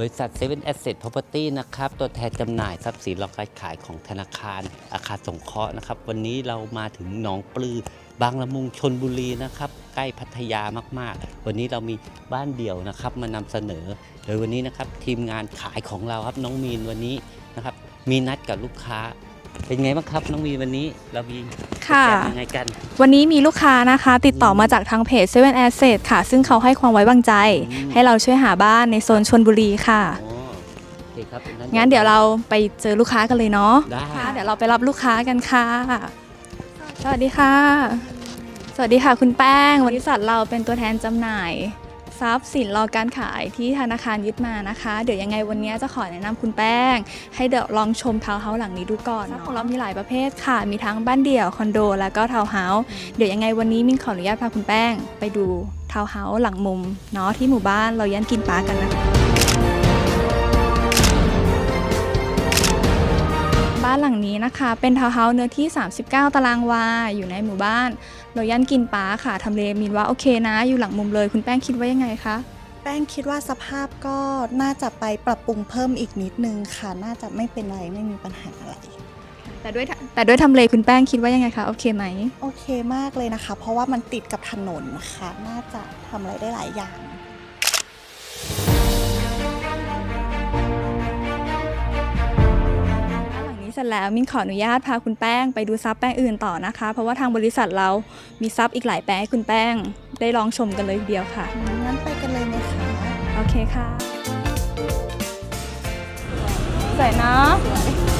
บริษัท Seven Asset Property นะครับ ตัวแทนจำหน่ายทรัพย์สินและการขายของธนาคาร อาคารสงเคราะห์นะครับ วันนี้เรามาถึงหนองปลือบางละมุงชนบุรีนะครับ ใกล้พัทยามากๆ วันนี้เรามีบ้านเดี่ยวนะครับ มานำเสนอ โดยวันนี้นะครับทีมงานขายของเราครับน้องมีนวันนี้นะครับมีนัดกับลูกค้า เป็นไงบ้างครับน้องมีนวันนี้เรามีค่ะโปรแกรมยังไงกัน วันนี้มีลูกค้านะคะ ติดต่อมาจากทางเพจ Seven Asset ค่ะ ซึ่งเขาให้ความไว้วางใจ อืม ให้เราช่วยหาบ้านในโซนชนบุรีค่ะ อ๋อโอเคครับงั้นเดี๋ยวเราไปเจอลูกค้ากันเลยเนาะได้ค่ะ เดี๋ยวเราไปรับลูกค้ากันค่ะ สวัสดีค่ะ สวัสดีค่ะคุณแป้งบริษัทเราเป็นตัวแทนจำหน่าย ทรัพย์สินรอการขายที่ธนาคารยึดมานะคะ เดี๋ยวยังไงวันนี้จะขอแนะนำคุณแป้ง ให้เดี๋ยวลองชมทาวน์เฮาส์หลังนี้ดูก่อนของเรามีหลายประเภทค่ะ มีทั้งบ้านเดี่ยวคอนโด แล้วก็ทาวน์เฮาส์เดี๋ยวยังไงวันนี้มินขออนุญาตพาคุณแป้ง ไปดูทาวน์เฮาส์หลังมุมเนาะที่หมู่บ้านเรายันกินปลากันนะคะานหลังนี้นะคะ เป็นทาวน์เฮาส์เนื้อที่ 39 ตารางวา อยู่ในหมู่บ้านโรยันกินป้าค่ะทำเลมินว่าโอเคนะ อยู่หลังมุมเลย คุณแป้งคิดว่ายังไงคะ แป้งคิดว่าสภาพก็น่าจะไปปรับปรุงเพิ่มอีกนิดนึงค่ะ น่าจะไม่เป็นไรไม่มีปัญหาอะไร แต่ด้วยแต่ด้วยทำเลคุณแป้งคิดว่ายังไงคะ โอเคไหม โอเคมากเลยนะคะ เพราะว่ามันติดกับถนนนะคะ น่าจะทำอะไรได้หลายอย่าง เสร็จแล้วมินขออนุญาตพาคุณแป้งไปดูซับแป้งอื่นต่อนะคะ เพราะว่าทางบริษัทเรามีซับอีกหลายแปลงให้คุณแป้งได้ลองชมกันเลยทีเดียวค่ะ งั้นไปกันเลยไหมคะโอเคค่ะสวยเนาะ